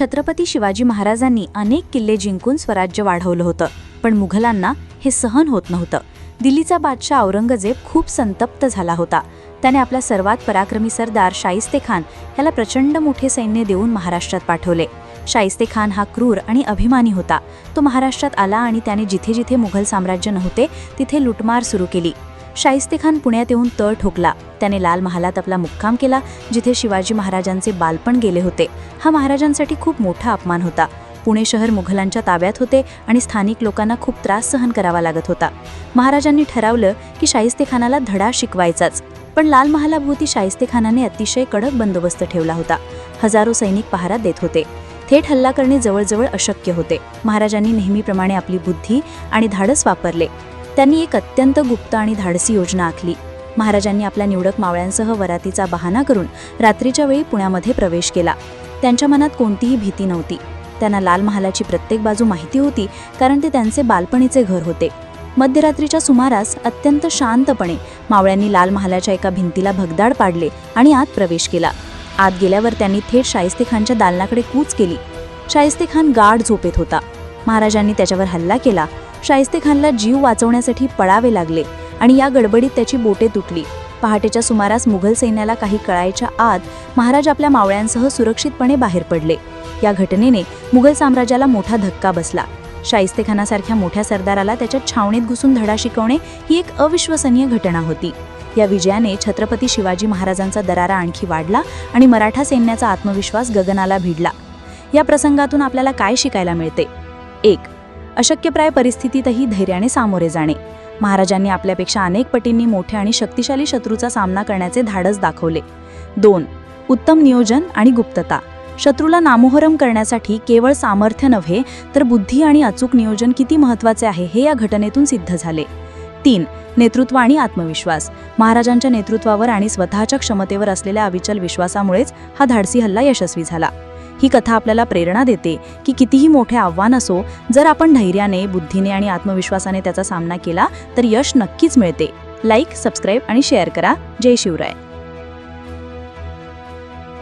छत्रपती शिवाजी महाराजांनी अनेक किल्ले जिंकून स्वराज्य वाढवलं होतं. पण मुघलांना हे सहन होत नव्हतं. दिल्लीचा बादशाह औरंगजेब खूप संतप्त झाला होता. त्याने आपला सर्वात पराक्रमी सरदार शाहिस्ते खान याला प्रचंड मोठे सैन्य देऊन महाराष्ट्रात पाठवले. शाहिस्ते खान हा क्रूर आणि अभिमानी होता. तो महाराष्ट्रात आला आणि त्याने जिथे जिथे मुघल साम्राज्य नव्हते तिथे लुटमार सुरू केली. शाहिस्ते खान पुण्यात येऊन तळ ठोकला. त्याने लाल महालात आपला मुक्काम केला जिथे शिवाजी महाराजांचे बालपण गेले होते. हा महाराजांसाठी खूप मोठा अपमान होता. पुणे शहर मुघलांच्या ताब्यात होते आणि स्थानिक लोकांना खूप त्रास सहन करावा लागत होता. महाराजांनी ठरवलं की शाहिस्ते खानाला धडा शिकवायचाच. पण लाल महालाभोवती शाहिस्ते खानाने अतिशय कडक बंदोबस्त ठेवला होता. हजारो सैनिक पहारा देत होते. थेट हल्ला करणे जवळजवळ अशक्य होते. महाराजांनी नेहमीप्रमाणे आपली बुद्धी आणि धाडस वापरले. त्यांनी एक अत्यंत गुप्त आणि धाडसी योजना आखली. महाराजांनी आपल्या निवडक मावळ्यांसह वरातीचा बहाणा करून रात्रीच्या वेळी पुण्यामध्ये प्रवेश केला. त्यांच्या मनात कोणतीही भीती नव्हती. त्यांना लाल महालाची प्रत्येक बाजू माहिती होती कारण ते त्यांचे बालपणीचे घर होते. मध्यरात्रीच्या सुमारास अत्यंत शांतपणे मावळ्यांनी लाल महालाच्या एका भिंतीला भगदाड पाडले आणि आत प्रवेश केला. आत गेल्यावर त्यांनी थेट शाहिस्ते खानच्या दालनाकडे कूच केली. शाहिस्ते खान गाढ झोपेत होता. महाराजांनी त्याच्यावर हल्ला केला. शाहिस्ते खानला जीव वाचवण्यासाठी पळावे लागले आणि या गडबडीत त्याची बोटे तुटली. पहाटेच्या सुमारास मुघल सैन्याला काही कळायच्या आत महाराज आपल्या मावळ्यांसह सुरक्षितपणे बाहेर पडले. या घटनेने मुघल साम्राज्याला मोठा धक्का बसला. शाहिस्तेखानासारख्या मोठ्या सरदाराला त्याच्या छावणीत घुसून धडा शिकवणे ही एक अविश्वसनीय घटना होती. या विजयाने छत्रपती शिवाजी महाराजांचा दरारा आणखी वाढला आणि मराठा सैन्याचा आत्मविश्वास गगनाला भिडला. या प्रसंगातून आपल्याला काय शिकायला मिळते? एक. अशक्यप्राय परिस्थितीतही धैर्याने सामोरे जाणे. महाराजांनी आपल्यापेक्षा अनेक पटींनी मोठ्या आणि शक्तिशाली शत्रूचा सामना करण्याचे धाडस दाखवले. दोन. उत्तम नियोजन आणि गुप्तता. शत्रूला नामोहरम करण्यासाठी केवळ सामर्थ्य नव्हे तर बुद्धी आणि अचूक नियोजन किती महत्त्वाचे आहे हे या घटनेतून सिद्ध झाले. तीन. नेतृत्व आणि आत्मविश्वास. महाराजांच्या नेतृत्वावर आणि स्वतःच्या क्षमतेवर असलेल्या अविचल विश्वासामुळेच हा धाडसी हल्ला यशस्वी झाला. ही कथा आपल्याला प्रेरणा देते की कितीही मोठे आव्हान असो जर आपण धैर्याने बुद्धीने आणि आत्मविश्वासाने त्याचा सामना केला तर यश नक्कीच मिळते. लाईक सबस्क्राईब आणि शेअर करा. जय शिवराय.